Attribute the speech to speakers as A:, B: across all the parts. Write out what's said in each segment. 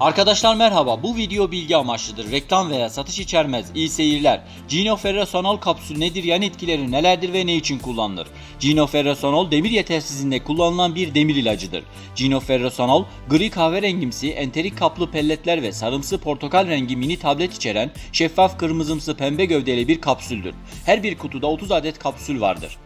A: Arkadaşlar merhaba. Bu video bilgi amaçlıdır. Reklam veya satış içermez. İyi seyirler. Ginoferrosonol kapsül nedir? Yan etkileri nelerdir ve ne için kullanılır? Ginoferrosonol demir yetersizliğinde kullanılan bir demir ilacıdır. Ginoferrosonol gri kahverengimsi enterik kaplı pelletler ve sarımsı portakal rengi mini tablet içeren şeffaf kırmızımsı pembe gövdeli bir kapsüldür. Her bir kutuda 30 adet kapsül vardır.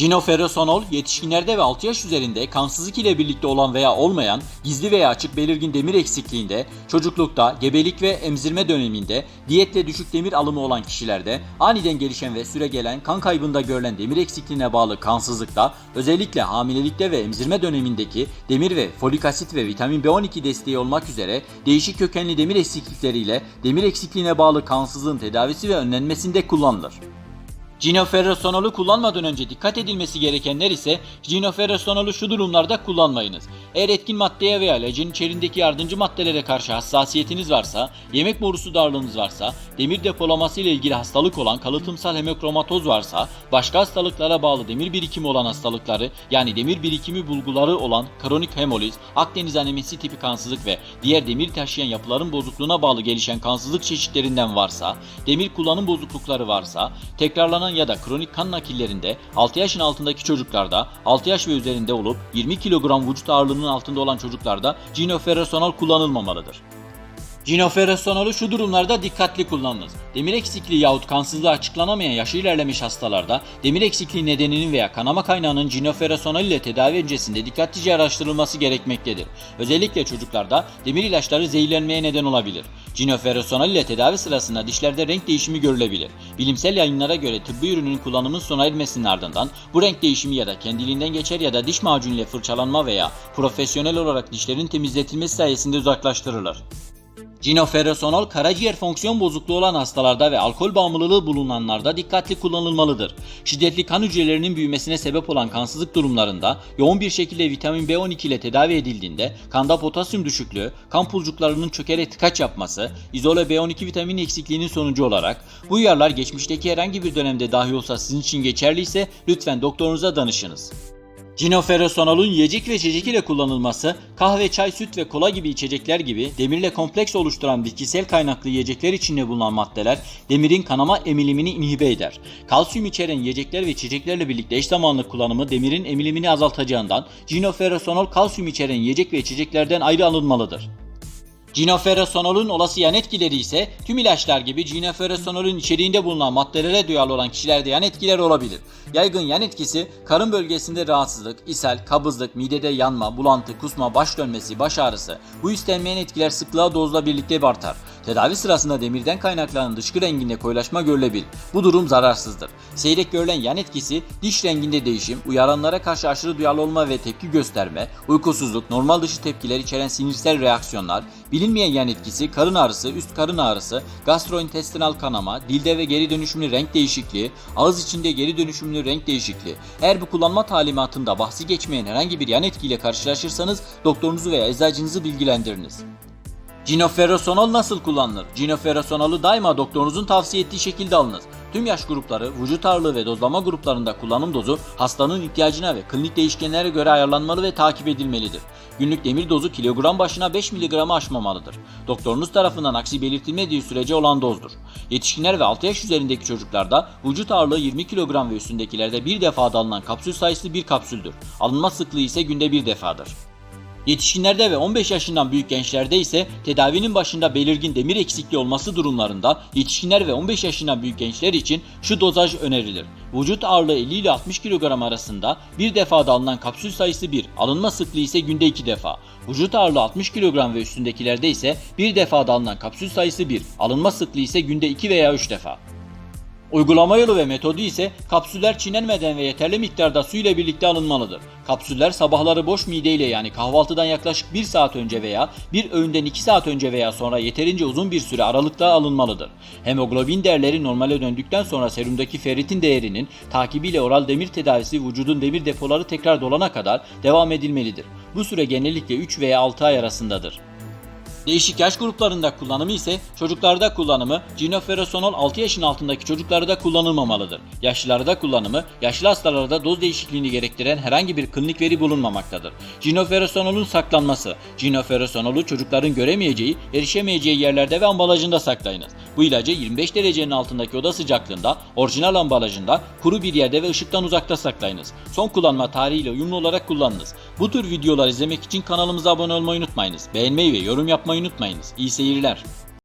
A: Ginoferrosonol yetişkinlerde ve 6 yaş üzerinde kansızlık ile birlikte olan veya olmayan gizli veya açık belirgin demir eksikliğinde, çocuklukta, gebelik ve emzirme döneminde, diyetle düşük demir alımı olan kişilerde, aniden gelişen ve süre gelen kan kaybında görülen demir eksikliğine bağlı kansızlıkta, özellikle hamilelikte ve emzirme dönemindeki demir ve folik asit ve vitamin B12 desteği olmak üzere değişik kökenli demir eksiklikleriyle demir eksikliğine bağlı kansızlığın tedavisi ve önlenmesinde kullanılır. Ginoferrosonolu kullanmadan önce dikkat edilmesi gerekenler ise ginoferrosonolu şu durumlarda kullanmayınız. Eğer etkin maddeye veya ilacın içerisindeki yardımcı maddelere karşı hassasiyetiniz varsa, yemek borusu darlığınız varsa, demir depolaması ile ilgili hastalık olan kalıtımsal hemokromatoz varsa, başka hastalıklara bağlı demir birikimi olan hastalıkları yani demir birikimi bulguları olan kronik hemoliz, Akdeniz anemisi tipi kansızlık ve diğer demir taşıyan yapıların bozukluğuna bağlı gelişen kansızlık çeşitlerinden varsa, demir kullanım bozuklukları varsa, tekrarlanan ya da kronik kan nakillerinde 6 yaşın altındaki çocuklarda 6 yaş ve üzerinde olup 20 kilogram vücut ağırlığının altında olan çocuklarda ginoferrosonol kullanılmamalıdır. Ginoferrosonolu şu durumlarda dikkatli kullanınız. Demir eksikliği yahut kansızlığı açıklanamayan yaşı ilerlemiş hastalarda demir eksikliği nedeninin veya kanama kaynağının ginoferrosonol ile tedavi öncesinde dikkatlice araştırılması gerekmektedir. Özellikle çocuklarda demir ilaçları zehirlenmeye neden olabilir. Ginoferrosonol ile tedavi sırasında dişlerde renk değişimi görülebilir. Bilimsel yayınlara göre tıbbi ürünün kullanımın sona ermesinin ardından bu renk değişimi ya da kendiliğinden geçer ya da diş macunu ile fırçalanma veya profesyonel olarak dişlerin temizletilmesi sayesinde uzaklaştırılır. Ginoferrosonol karaciğer fonksiyon bozukluğu olan hastalarda ve alkol bağımlılığı bulunanlarda dikkatli kullanılmalıdır. Şiddetli kan hücrelerinin büyümesine sebep olan kansızlık durumlarında yoğun bir şekilde vitamin B12 ile tedavi edildiğinde kanda potasyum düşüklüğü, kan pulcuklarının çökerek tıkaç yapması, izole B12 vitamin eksikliğinin sonucu olarak bu uyarılar geçmişteki herhangi bir dönemde dahi olsa sizin için geçerliyse lütfen doktorunuza danışınız. Ginoferrosonolun yiyecek ve içecek ile kullanılması, kahve, çay, süt ve kola gibi içecekler gibi demirle kompleks oluşturan bitkisel kaynaklı yiyecekler içinde bulunan maddeler demirin kanama emilimini inhibe eder. Kalsiyum içeren yiyecekler ve içeceklerle birlikte eş zamanlı kullanımı demirin emilimini azaltacağından ginoferrosonol kalsiyum içeren yiyecek ve içeceklerden ayrı alınmalıdır. Ginoferrosonolun olası yan etkileri ise tüm ilaçlar gibi ginoferrosonolun içeriğinde bulunan maddelere duyarlı olan kişilerde yan etkiler olabilir. Yaygın yan etkisi karın bölgesinde rahatsızlık, ishal, kabızlık, midede yanma, bulantı, kusma, baş dönmesi, baş ağrısı. Bu istenmeyen etkiler sıklığa dozla birlikte artar. Tedavi sırasında demirden kaynaklanan dışkı renginde koyulaşma görülebilir. Bu durum zararsızdır. Seyrek görülen yan etkisi diş renginde değişim, uyaranlara karşı aşırı duyarlı olma ve tepki gösterme, uykusuzluk, normal dışı tepkiler içeren sinirsel reaksiyonlar, bilinmeyen yan etkisi karın ağrısı, üst karın ağrısı, gastrointestinal kanama, dilde ve geri dönüşümlü renk değişikliği, ağız içinde geri dönüşümlü renk değişikliği. Eğer bu kullanma talimatında bahsi geçmeyen herhangi bir yan etkiyle karşılaşırsanız doktorunuzu veya eczacınızı bilgilendiriniz. Ginoferrosonol nasıl kullanılır? Ginoferrosonolu daima doktorunuzun tavsiye ettiği şekilde alınız. Tüm yaş grupları, vücut ağırlığı ve dozlama gruplarında kullanım dozu hastanın ihtiyacına ve klinik değişkenlere göre ayarlanmalı ve takip edilmelidir. Günlük demir dozu kilogram başına 5 mg'ı aşmamalıdır. Doktorunuz tarafından aksi belirtilmediği sürece olan dozdur. Yetişkinler ve 6 yaş üzerindeki çocuklarda vücut ağırlığı 20 kilogram ve üstündekilerde bir defada alınan kapsül sayısı bir kapsüldür. Alınma sıklığı ise günde bir defadır. Yetişkinlerde ve 15 yaşından büyük gençlerde ise tedavinin başında belirgin demir eksikliği olması durumlarında yetişkinler ve 15 yaşından büyük gençler için şu dozaj önerilir. Vücut ağırlığı 50 ile 60 kilogram arasında bir defada alınan kapsül sayısı 1, alınma sıklığı ise günde 2 defa. Vücut ağırlığı 60 kilogram ve üstündekilerde ise bir defada alınan kapsül sayısı 1, alınma sıklığı ise günde 2 veya 3 defa. Uygulama yolu ve metodu ise kapsüller çiğnenmeden ve yeterli miktarda su ile birlikte alınmalıdır. Kapsüller sabahları boş mideyle yani kahvaltıdan yaklaşık 1 saat önce veya bir öğünden 2 saat önce veya sonra yeterince uzun bir süre aralıkta alınmalıdır. Hemoglobin değerleri normale döndükten sonra serumdaki ferritin değerinin takibiyle oral demir tedavisi vücudun demir depoları tekrar dolana kadar devam edilmelidir. Bu süre genellikle 3 veya 6 ay arasındadır. Değişik yaş gruplarında kullanımı ise çocuklarda kullanımı Ginoferasolol 6 yaşın altındaki çocuklarda kullanılmamalıdır. Yaşlılarda kullanımı yaşlı hastalarda doz değişikliğini gerektiren herhangi bir klinik veri bulunmamaktadır. Ginoferasololun saklanması Ginoferasololu çocukların göremeyeceği, erişemeyeceği yerlerde ve ambalajında saklayınız. Bu ilacı 25 derecenin altındaki oda sıcaklığında, orijinal ambalajında, kuru bir yerde ve ışıktan uzakta saklayınız. Son kullanma tarihiyle uyumlu olarak kullanınız. Bu tür videolar izlemek için kanalımıza abone olmayı unutmayınız. Beğenmeyi ve yorum yapmayı unutmayınız. İyi seyirler.